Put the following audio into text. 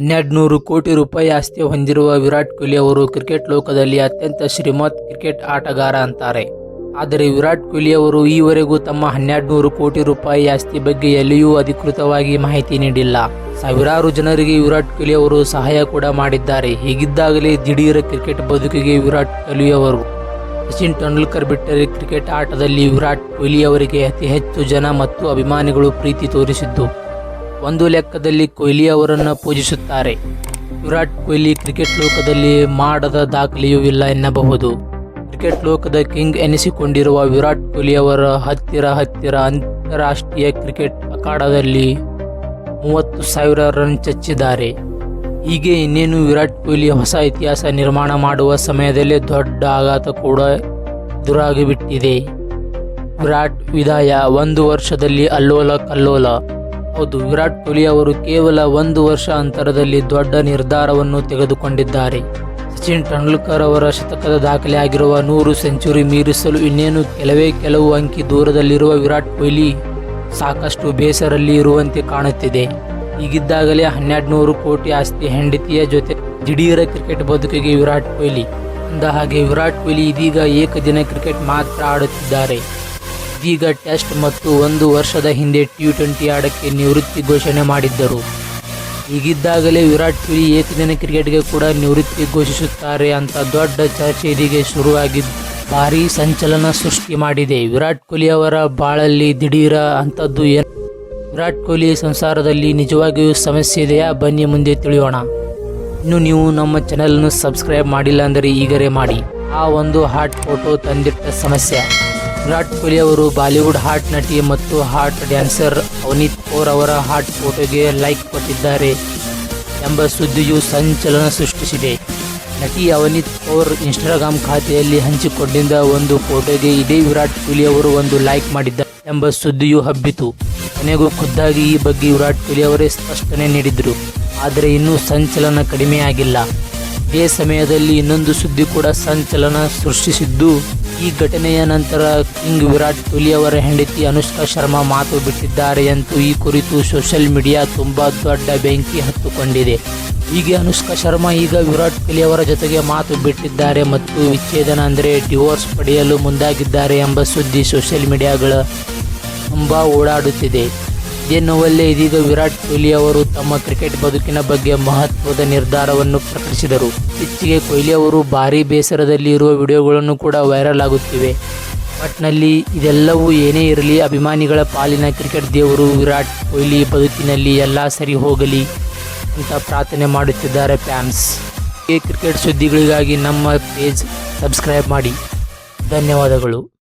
ಹನ್ನೆರಡು ನೂರು ಕೋಟಿ ರೂಪಾಯಿ ಆಸ್ತಿ ಹೊಂದಿರುವ ವಿರಾಟ್ ಕೊಹ್ಲಿ ಅವರು ಕ್ರಿಕೆಟ್ ಲೋಕದಲ್ಲಿ ಅತ್ಯಂತ ಶ್ರೀಮಂತ ಕ್ರಿಕೆಟ್ ಆಟಗಾರ ಅಂತಾರೆ. ಆದರೆ ವಿರಾಟ್ ಕೊಹ್ಲಿ ಅವರು ಈವರೆಗೂ ತಮ್ಮ ಹನ್ನೆರಡು ನೂರು ಕೋಟಿ ರೂಪಾಯಿ ಆಸ್ತಿ ಬಗ್ಗೆ ಎಲ್ಲಿಯೂ ಅಧಿಕೃತವಾಗಿ ಮಾಹಿತಿ ನೀಡಿಲ್ಲ. ಸಾವಿರಾರು ಜನರಿಗೆ ವಿರಾಟ್ ಕೊಹ್ಲಿ ಅವರು ಸಹಾಯ ಕೂಡ ಮಾಡಿದ್ದಾರೆ. ಹೀಗಿದ್ದಾಗಲೇ ದಿಢೀರ ಕ್ರಿಕೆಟ್ ಬದುಕಿಗೆ ವಿರಾಟ್ ಕೊಹ್ಲಿ ಅವರು ಸಚಿನ್ ತೆಂಡೂಲ್ಕರ್ ಬಿಟ್ಟರೆ ಕ್ರಿಕೆಟ್ ಆಟದಲ್ಲಿ ವಿರಾಟ್ ಕೊಹ್ಲಿ ಅವರಿಗೆ ಅತಿ ಹೆಚ್ಚು ಜನ ಮತ್ತು ಅಭಿಮಾನಿಗಳು ಪ್ರೀತಿ ತೋರಿಸಿದ್ದು. ಒಂದು ಲೆಕ್ಕದಲ್ಲಿ ಕೊಹ್ಲಿ ಅವರನ್ನು ಪೂಜಿಸುತ್ತಾರೆ. ವಿರಾಟ್ ಕೊಹ್ಲಿ ಕ್ರಿಕೆಟ್ ಲೋಕದಲ್ಲಿ ಮಾಡದ ದಾಖಲೆಯೂ ಇಲ್ಲ ಎನ್ನಬಹುದು. ಕ್ರಿಕೆಟ್ ಲೋಕದ ಕಿಂಗ್ ಎನಿಸಿಕೊಂಡಿರುವ ವಿರಾಟ್ ಕೊಹ್ಲಿ ಅವರ ಹತ್ತಿರ ಹತ್ತಿರ ಅಂತಾರಾಷ್ಟ್ರೀಯ ಕ್ರಿಕೆಟ್ ಅಖಾಡದಲ್ಲಿ ಮೂವತ್ತು ಸಾವಿರ ರನ್ ಚಚ್ಚಿದ್ದಾರೆ. ಹೀಗೆ ಇನ್ನೇನು ವಿರಾಟ್ ಕೊಹ್ಲಿ ಹೊಸ ಇತಿಹಾಸ ನಿರ್ಮಾಣ ಮಾಡುವ ಸಮಯದಲ್ಲಿ ದೊಡ್ಡ ಆಘಾತ ಕೂಡ ಎದುರಾಗಿಬಿಟ್ಟಿದೆ. ವಿರಾಟ್ ವಿದಾಯ, ಒಂದು ವರ್ಷದಲ್ಲಿ ಅಲ್ಲೋಲ ಕಲ್ಲೋಲ. ಹೌದು, ವಿರಾಟ್ ಕೊಹ್ಲಿ ಅವರು ಕೇವಲ ಒಂದು ವರ್ಷ ಅಂತರದಲ್ಲಿ ದೊಡ್ಡ ನಿರ್ಧಾರವನ್ನು ತೆಗೆದುಕೊಂಡಿದ್ದಾರೆ. ಸಚಿನ್ ತೆಂಡೂಲ್ಕರ್ ಅವರ ಶತಕದ ದಾಖಲೆ ಆಗಿರುವ ನೂರು ಸೆಂಚುರಿ ಮೀರಿಸಲು ಇನ್ನೇನು ಕೆಲವೇ ಕೆಲವು ಅಂಕಿ ದೂರದಲ್ಲಿರುವ ವಿರಾಟ್ ಕೊಹ್ಲಿ ಸಾಕಷ್ಟು ಬೇಸರಲ್ಲಿ ಇರುವಂತೆ ಕಾಣುತ್ತಿದೆ. ಈಗಿದ್ದಾಗಲೇ ಹನ್ನೆರಡು ನೂರು ಕೋಟಿ ಆಸ್ತಿ ಹೆಂಡತಿಯ ಜೊತೆ ದಿಢೀರ ಕ್ರಿಕೆಟ್ ಬದುಕಿಗೆ ವಿರಾಟ್ ಕೊಹ್ಲಿ. ಅಂದ ಹಾಗೆ ವಿರಾಟ್ ಕೊಹ್ಲಿ ಇದೀಗ ಏಕದಿನ ಕ್ರಿಕೆಟ್ ಮಾತ್ರ ಆಡುತ್ತಿದ್ದಾರೆ. ಇದೀಗ ಟೆಸ್ಟ್ ಮತ್ತು ಒಂದು ವರ್ಷದ ಹಿಂದೆ ಟಿ ಟ್ವೆಂಟಿ ಆಡಕ್ಕೆ ನಿವೃತ್ತಿ ಘೋಷಣೆ ಮಾಡಿದ್ದರು. ಹೀಗಿದ್ದಾಗಲೇ ವಿರಾಟ್ ಕೊಹ್ಲಿ ಏಕದಿನ ಕ್ರಿಕೆಟ್ಗೆ ಕೂಡ ನಿವೃತ್ತಿ ಘೋಷಿಸುತ್ತಾರೆ ಅಂತ ದೊಡ್ಡ ಚರ್ಚೆ ಇದೀಗ ಶುರುವಾಗಿದ್ದು ಭಾರೀ ಸಂಚಲನ ಸೃಷ್ಟಿ ಮಾಡಿದೆ. ವಿರಾಟ್ ಕೊಹ್ಲಿ ಅವರ ಬಾಳಲ್ಲಿ ದಿಢೀರ ಅಂಥದ್ದು ಏನು? ವಿರಾಟ್ ಕೊಹ್ಲಿ ಸಂಸಾರದಲ್ಲಿ ನಿಜವಾಗಿಯೂ ಸಮಸ್ಯೆ ಇದೆಯಾ? ಬನ್ನಿ ಮುಂದೆ ತಿಳಿಯೋಣ. ಇನ್ನು ನೀವು ನಮ್ಮ ಚಾನೆಲನ್ನು ಸಬ್ಸ್ಕ್ರೈಬ್ ಮಾಡಿಲ್ಲ ಅಂದರೆ ಈಗಲೇ ಮಾಡಿ. ಆ ಒಂದು ಹಾಟ್ ಫೋಟೋ ತಂದಿಟ್ಟ ಸಮಸ್ಯೆ. ವಿರಾಟ್ ಕೊಹ್ಲಿ ಅವರು ಬಾಲಿವುಡ್ ಹಾಟ್ ನಟಿ ಮತ್ತು ಹಾಟ್ ಡ್ಯಾನ್ಸರ್ ಅವನೀತ್ ಕೌರ್ ಅವರ ಹಾಟ್ ಫೋಟೋಗೆ ಲೈಕ್ ಕೊಟ್ಟಿದ್ದಾರೆ ಎಂಬ ಸುದ್ದಿಯು ಸಂಚಲನ ಸೃಷ್ಟಿಸಿದೆ. ನಟಿ ಅವನೀತ್ ಕೌರ್ ಇನ್ಸ್ಟಾಗ್ರಾಮ್ ಖಾತೆಯಲ್ಲಿ ಹಂಚಿಕೊಂಡಿದ್ದ ಒಂದು ಫೋಟೋಗೆ ಇದೇ ವಿರಾಟ್ ಕೊಹ್ಲಿ ಅವರು ಒಂದು ಲೈಕ್ ಮಾಡಿದ್ದಾರೆ ಎಂಬ ಸುದ್ದಿಯು ಹಬ್ಬಿತು. ಕೊನೆಗೂ ಖುದ್ದಾಗಿ ಈ ಬಗ್ಗೆ ವಿರಾಟ್ ಕೊಹ್ಲಿ ಅವರೇ ಸ್ಪಷ್ಟನೆ ನೀಡಿದರು. ಆದರೆ ಇನ್ನೂ ಸಂಚಲನ ಕಡಿಮೆಯಾಗಿಲ್ಲ. ಇದೇ ಸಮಯದಲ್ಲಿ ಇನ್ನೊಂದು ಸುದ್ದಿ ಕೂಡ ಸಂಚಲನ ಸೃಷ್ಟಿಸಿದ್ದು, ಈ ಘಟನೆಯ ನಂತರ ಕಿಂಗ್ ವಿರಾಟ್ ಕೊಹ್ಲಿ ಅವರ ಹೆಂಡತಿ ಅನುಷ್ಕಾ ಶರ್ಮಾ ಮಾತು ಬಿಟ್ಟಿದ್ದಾರೆ ಎಂದು ಈ ಕುರಿತು ಸೋಷಿಯಲ್ ಮೀಡಿಯಾ ತುಂಬಾ ದೊಡ್ಡ ಬೆಂಕಿ ಹತ್ತುಕೊಂಡಿದೆ. ಹೀಗೆ ಅನುಷ್ಕಾ ಶರ್ಮಾ ಈಗ ವಿರಾಟ್ ಕೊಹ್ಲಿ ಅವರ ಜೊತೆಗೆ ಮಾತು ಬಿಟ್ಟಿದ್ದಾರೆ ಮತ್ತು ವಿಚ್ಛೇದನ ಅಂದರೆ ಡಿವೋರ್ಸ್ ಪಡೆಯಲು ಮುಂದಾಗಿದ್ದಾರೆ ಎಂಬ ಸುದ್ದಿ ಸೋಷಿಯಲ್ ಮೀಡಿಯಾಗಳ ತುಂಬ ಓಡಾಡುತ್ತಿದೆ. ಇದೇ ಇದೀಗ ವಿರಾಟ್ ಕೊಹ್ಲಿ ಅವರು ತಮ್ಮ ಕ್ರಿಕೆಟ್ ಬದುಕಿನ ಬಗ್ಗೆ ಮಹತ್ವದ ನಿರ್ಧಾರವನ್ನು ಪ್ರಕಟಿಸಿದರು. ಇತ್ತೀಚೆಗೆ ಕೊಹ್ಲಿ ಅವರು ಭಾರೀ ಬೇಸರದಲ್ಲಿ ಇರುವ ವಿಡಿಯೋಗಳನ್ನು ಕೂಡ ವೈರಲ್ ಆಗುತ್ತಿವೆ. ಒಟ್ನಲ್ಲಿ ಇದೆಲ್ಲವೂ ಏನೇ ಇರಲಿ ಅಭಿಮಾನಿಗಳ ಪಾಲಿನ ಕ್ರಿಕೆಟ್ ದೇವರು ವಿರಾಟ್ ಕೊಹ್ಲಿ ಬದುಕಿನಲ್ಲಿ ಎಲ್ಲ ಸರಿ ಹೋಗಲಿ ಅಂತ ಪ್ರಾರ್ಥನೆ ಮಾಡುತ್ತಿದ್ದಾರೆ ಫ್ಯಾನ್ಸ್. ಕ್ರಿಕೆಟ್ ಸುದ್ದಿಗಳಿಗಾಗಿ ನಮ್ಮ ಪೇಜ್ ಸಬ್ಸ್ಕ್ರೈಬ್ ಮಾಡಿ. ಧನ್ಯವಾದಗಳು.